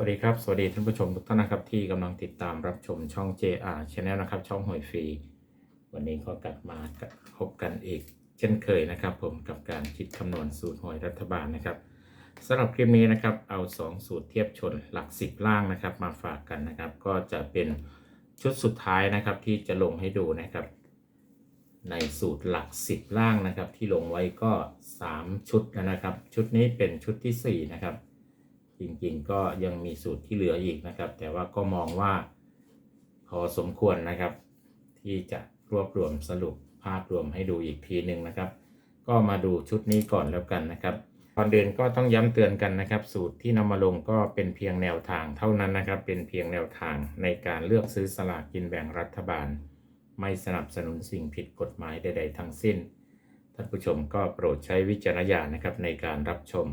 วัสดีครับ สวัสดีท่านผู้ชมทุกท่านนะครับที่กำลังติดตามรับชมช่อง JR Channel นะครับ ช่องหวยฟรี วันนี้ก็กลับมาพบกันอีก เช่นเคยนะครับ ผมกับการคิดคำนวณสูตรหวยรัฐบาลนะครับสำหรับคลิปนี้นะครับเอา 2 สูตรเทียบชนหลัก 10 ล่างนะครับ มาฝากกันนะครับ ก็จะเป็นชุดสุดท้ายนะครับที่จะลงให้ดูนะครับ ในสูตรหลัก 10 ล่างนะครับ ที่ลงไว้ก็ 3 ชุดนะครับ ชุดนี้เป็นชุดทีสี่4 นะครับ จริงๆ ก็ยังมีสูตรที่เหลืออีกนะครับ แต่ว่าก็มองว่าพอสมควรนะครับ ที่จะรวบรวมสรุปภาพรวมให้ดูอีกทีหนึ่งนะครับ ก็มาดูชุดนี้ก่อนแล้วกันนะครับก่อนเดินก็ต้องย้ำเตือนกันนะครับ สูตรที่นำมาลงก็เป็นเพียงแนวทางเท่านั้นนะครับ เป็นเพียงแนวทางในการเลือกซื้อสลากกินแบ่งรัฐบาล ไม่สนับสนุนสิ่งผิดกฎหมายใด ๆ ทั้งสิ้นท่านผู้ชมก็โปรดใช้วิจารณญาณนะครับในการรับชม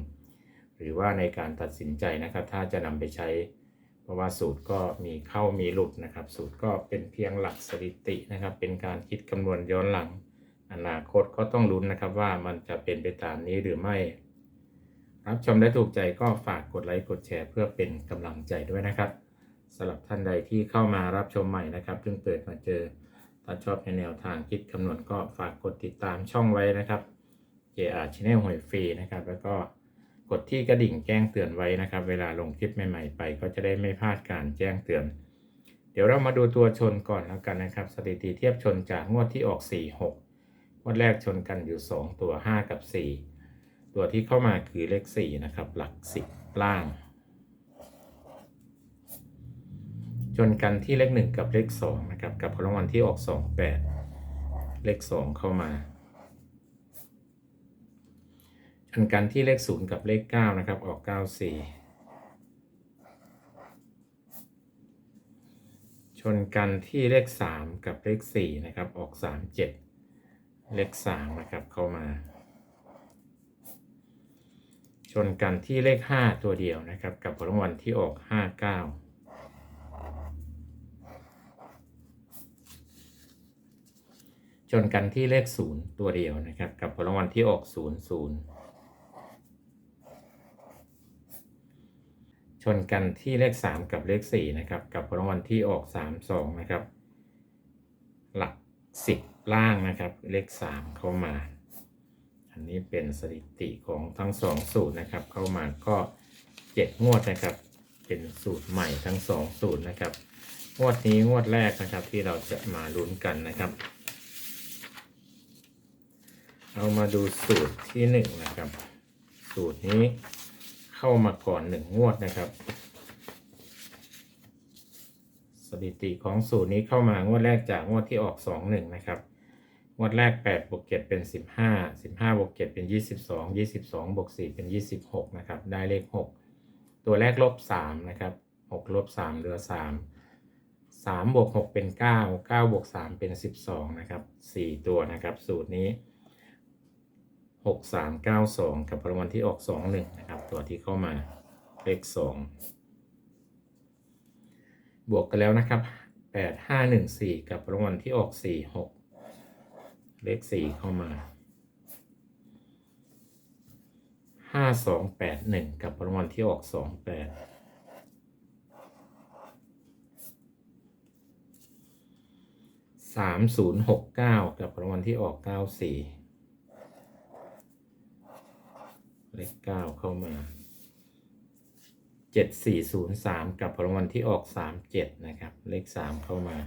หรือว่าในการตัดสินใจนะครับ ถ้าจะนำไปใช้ เพราะว่าสูตรก็มีเข้ามีหลุดนะครับ สูตรก็เป็นเพียงหลักสถิตินะครับ เป็นการคิดคำนวณย้อนหลัง อนาคตก็ต้องลุ้นนะครับว่ามันจะเป็นไปตามนี้หรือไม่ รับชมได้ถูกใจก็ฝากกดไลค์กดแชร์ เพื่อเป็นกำลังใจด้วยนะครับสำหรับท่านใดที่เข้ามารับชมใหม่นะครับเพิ่งเปิดมาเจอถ้าชอบในแนวทางคิดคำนวณก็ฝากกดติดตามช่องไว้นะครับ JR Channel หวยฟรีนะครับ แล้วก็ กดที่กระดิ่งแจ้งเตือนไว้นะครับ เวลาลงคลิปใหม่ๆไป ก็จะได้ไม่พลาดการแจ้งเตือน เดี๋ยวเรามาดูตัวชนก่อนแล้วกันนะครับ สถิติเทียบชนจากงวดที่ออก 4 6 งวดแรกชนกันอยู่ 2 ตัว 5 กับ 4 ตัวที่เข้ามาคือเลข 4 นะครับ หลัก 10 ล่าง ชนกันที่เลข 1 กับเลข2นะครับกับรางวัลที่ออก 2 8 เลข 2 เข้ามา ชนกันที่เลข0กับเลข9นะครับ ออก94ชนกันที่เลข3กับเลข4นะครับออก37เลข3นะครับเข้ามา ชนกันที่เลข5ตัวเดียวนะครับ กับผลรางวัลที่ออก59ชนกันที่เลข0ตัวเดียวนะครับ กับผลรางวัลที่ออก00 ชนกันที่เลข 3 กับเลข4นะครับกับรางวัลที่ออก 32นะครับหลัก 10 ล่างนะครับเลข 3 เข้ามา อันนี้เป็นสถิติของทั้ง 2 สูตรนะครับ เข้ามาก็ 7 งวดนะครับ เป็นสูตรใหม่ทั้ง 2 สูตรนะครับ งวดนี้งวดแรกนะครับที่เราจะมาลุ้นกันนะครับ เอามาดูสูตรที่หนึ่งนะครับ สูตรนี้ เข้ามาก่อนหนึ่งงวดนะครับ สถิติของสูตรนี้เข้ามางวดแรกจากงวดที่ออกสองหนึ่งนะครับงวดแรกแปดบวกเเป็นสิบห้าสิบห้าบวกเเป็นยี่สิบสองยี่สิบสองบวกสี่เป็นยี่สิบหกนะครับได้เลขหกตัวแรกลบสามนะครับหกลบสามเหลือสามสามบวกหกเป็นเก้าเก้าบวกสามเป็นสิบสองนะครับสี่ตัวนะครับสูตรนี้ หกสามเก้าสองกับรางวัลที่ออกสองหนึ่งนะครับ ตัวที่เข้ามาเลขสองบวกกันแล้วนะครับแปดห้าหนึ่งสี่กับรางวัลที่ออกสี่หกเลขสี่เข้ามาห้าสองแปดหนึ่งกับรางวัลที่ออกสองแปดสามศูนย์หกเก้ากับรางวัลที่ออกเก้าสี่ เลขเก้าเข้ามาเจ็ดสี่ศูนย์สามกับรางวัลที่ออกสามเจ็ดนะครับ เลขสามเข้ามา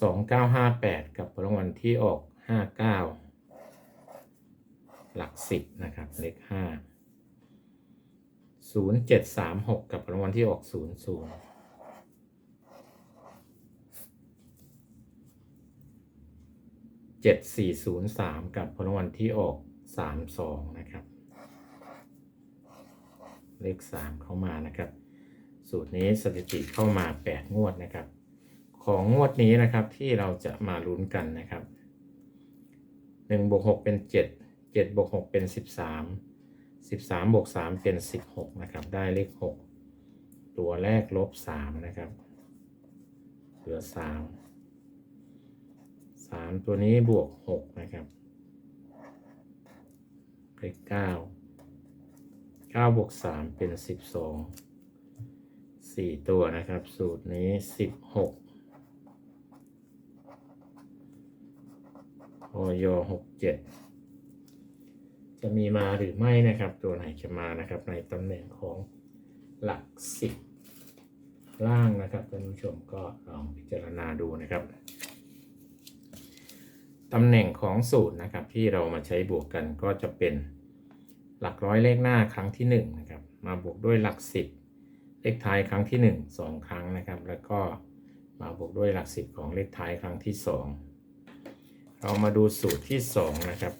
สองเก้าห้าแปดกับรางวัลที่ออกห้าเก้าหลักสิบนะครับ เลขห้าศูนย์เจ็ดสามหกกับรางวัลที่ออกศูนย์ศูนย์ เจ็ดสี่ศูนย์สามกับรางวัลที่ออกสามสองนะครับ เลขสามเข้ามานะครับ สูตรนี้สถิติเข้ามาแปดงวดนะครับ ของงวดนี้นะครับที่เราจะมาลุ้นกันนะครับหนึ่งบวกหกเป็นเจ็ดเจ็ดบวกหกเป็นสิบสามสิบสามบวกสามเป็นสิบหกนะครับ ได้เลขหกตัวแรกลบสามนะครับ เหลือสาม สามตัวนี้บวกหกนะครับเลขเก้าเก้าบวกสามเป็นสิบสองสี่ตัวนะครับ สูตรนี้สิบหกออยหกเจ็ดจะมีมาหรือไม่นะครับ ตัวไหนจะมานะครับ ในตำแหน่งของหลักสิบล่างนะครับท่านผู้ชมก็ลองพิจารณาดูนะครับ ตำแหน่งของสูตรนะครับ ที่เรามาใช้บวกกันก็จะเป็นหลักร้อยเลขหน้าครั้งที่หนึ่งนะครับมาบวกด้วยหลักสิบเลขท้ายครั้งที่หนึ่งสองครั้งนะครับ แล้วก็มาบวกด้วยหลักสิบของเลขท้ายครั้งที่สองเรามาดูสูตรที่สองนะครับ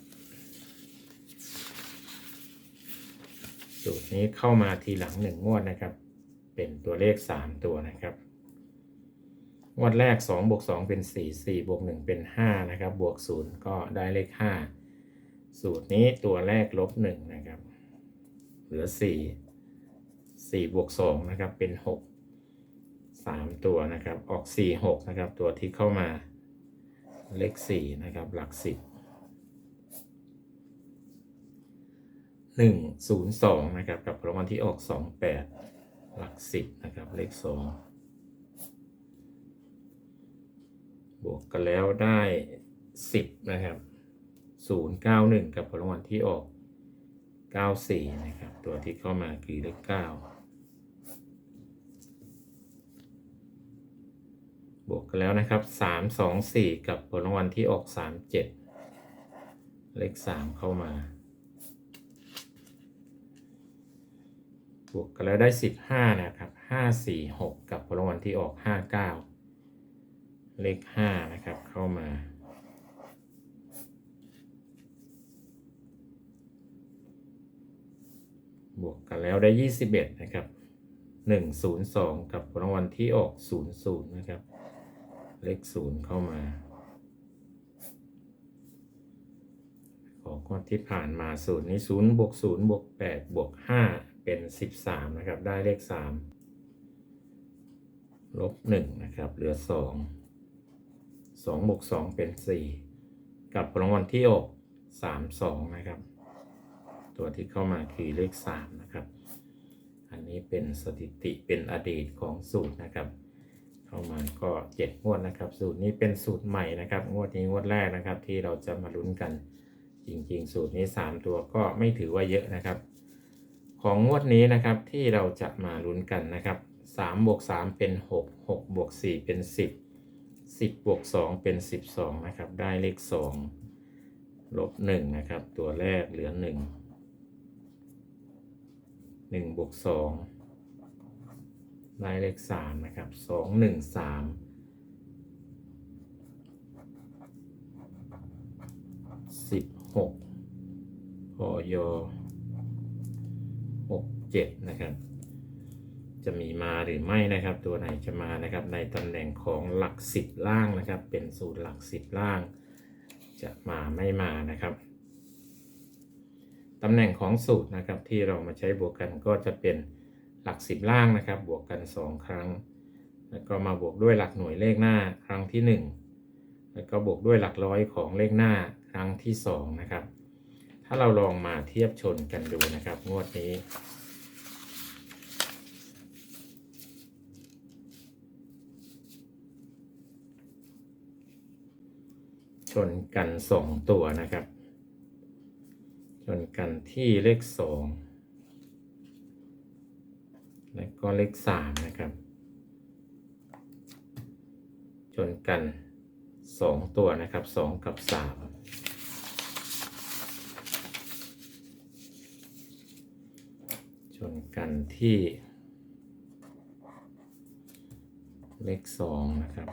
สูตรนี้เข้ามาทีหลังหนึ่งงวดนะครับ เป็นตัวเลขสามตัวนะครับ งวดแรก 2 บวก 2 เป็น 4 4 บวก 1 เป็น 5 นะครับ บวก 0 ก็ได้เลข 5 สูตรนี้ตัวแรกลบ 1 นะครับ เหลือ 4 4 บวก 2 นะครับ เป็น 6 3 ตัวนะครับ ออก 4 6 นะครับ ตัวที่เข้ามาเลข 4 นะครับ หลัก 10 1 0 2 นะครับ กับรางวัลที่ออก 2 8 หลัก 10 นะครับ เลข 2 บวกกันแล้วได้สิบนะครับศูนย์เก้าหนึ่งกับผลรางวัลที่ออกเก้าสี่นะครับ ตัวที่เข้ามาคือเลขเก้าบวกกันแล้วนะครับสามสองสี่กับผลรางวัลที่ออกสามเจ็ดเลขสามเข้ามา บวกกันแล้วได้สิบห้านะครับห้าสี่หกกับผลรางวัลที่ออกห้า เลขห้านะครับเข้ามา บวกกันแล้วได้ยี่สิบเอ็ดนะครับหนึ่งศูนย์สองกับรางวัลที่ออกศูนย์ศูนย์นะครับ เลขศูนย์เข้ามา ของงวดที่ผ่านมาศูนย์นี้ศูนย์บวกศูนย์บวกแปดบวกห้าเป็นสิบสามนะครับ ได้เลขสามลบหนึ่งนะครับ เหลือสอง สองบวกสองเป็นสี่กับรางวัลที่ออกสามสองนะครับ ตัวที่เข้ามาคือเลขสามนะครับ อันนี้เป็นสถิติเป็นอดีตของสูตรนะครับ เข้ามาก็เจ็ดงวดนะครับ สูตรนี้เป็นสูตรใหม่นะครับ งวดนี้งวดแรกนะครับ ที่เราจะมาลุ้นกันจริง ๆ สูตรนี้ 3 ตัวก็ไม่ถือว่าเยอะนะครับ ของงวดนี้นะครับที่เราจะมาลุ้นกันนะครับ3บวก3เป็น 6 6บวก4เป็น 10 10บวก2เป็น 12 นะครับ ได้เลข 2 ลบ 1 นะครับ ตัวแรกเหลือ 1 1บวก2ได้เลข 3 นะครับ 2 1 3สิบหกพอยหกเจ็ดนะครับ จะมีมาหรือไม่นะครับ ตัวไหนจะมานะครับ ในตำแหน่งของหลักสิบล่างนะครับ เป็นสูตรหลักสิบล่าง จะมาไม่มานะครับตำแหน่งของสูตรนะครับที่เรามาใช้บวกกันก็จะเป็นหลักสิบล่างนะครับ บวกกันสองครั้ง แล้วก็มาบวกด้วยหลักหน่วยเลขหน้าครั้งที่หนึ่งแล้วก็บวกด้วยหลักร้อยของเลขหน้าครั้งที่สองนะครับถ้าเราลองมาเทียบชนกันดูนะครับ งวดนี้ ชนกันสองตัวนะครับ ชนกันที่เลขสองและก็เลขสามนะครับ ชนกันสองตัวนะครับสองกับสามชนกันที่ เลขสองนะครับ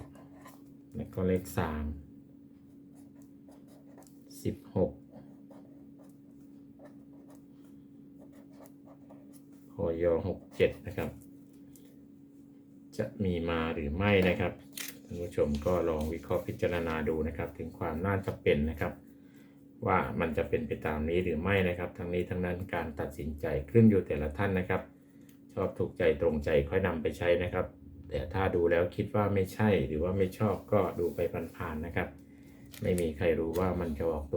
แล้วก็เลขสาม สิบหกพอยหกเจ็ดนะครับ จะมีมาหรือไม่นะครับท่านผู้ชมก็ลองวิเคราะห์พิจารณาดูนะครับ ถึงความน่าจะเป็นนะครับ ว่ามันจะเป็นไปตามนี้หรือไม่นะครับ ทั้งนี้ทั้งนั้นการตัดสินใจขึ้นอยู่แต่ละท่านนะครับ ชอบถูกใจตรงใจค่อยนำไปใช้นะครับ แต่ถ้าดูแล้วคิดว่าไม่ใช่หรือว่าไม่ชอบก็ดูไปผ่านๆนะครับ ไม่มีใครรู้ว่ามันจะออกตัว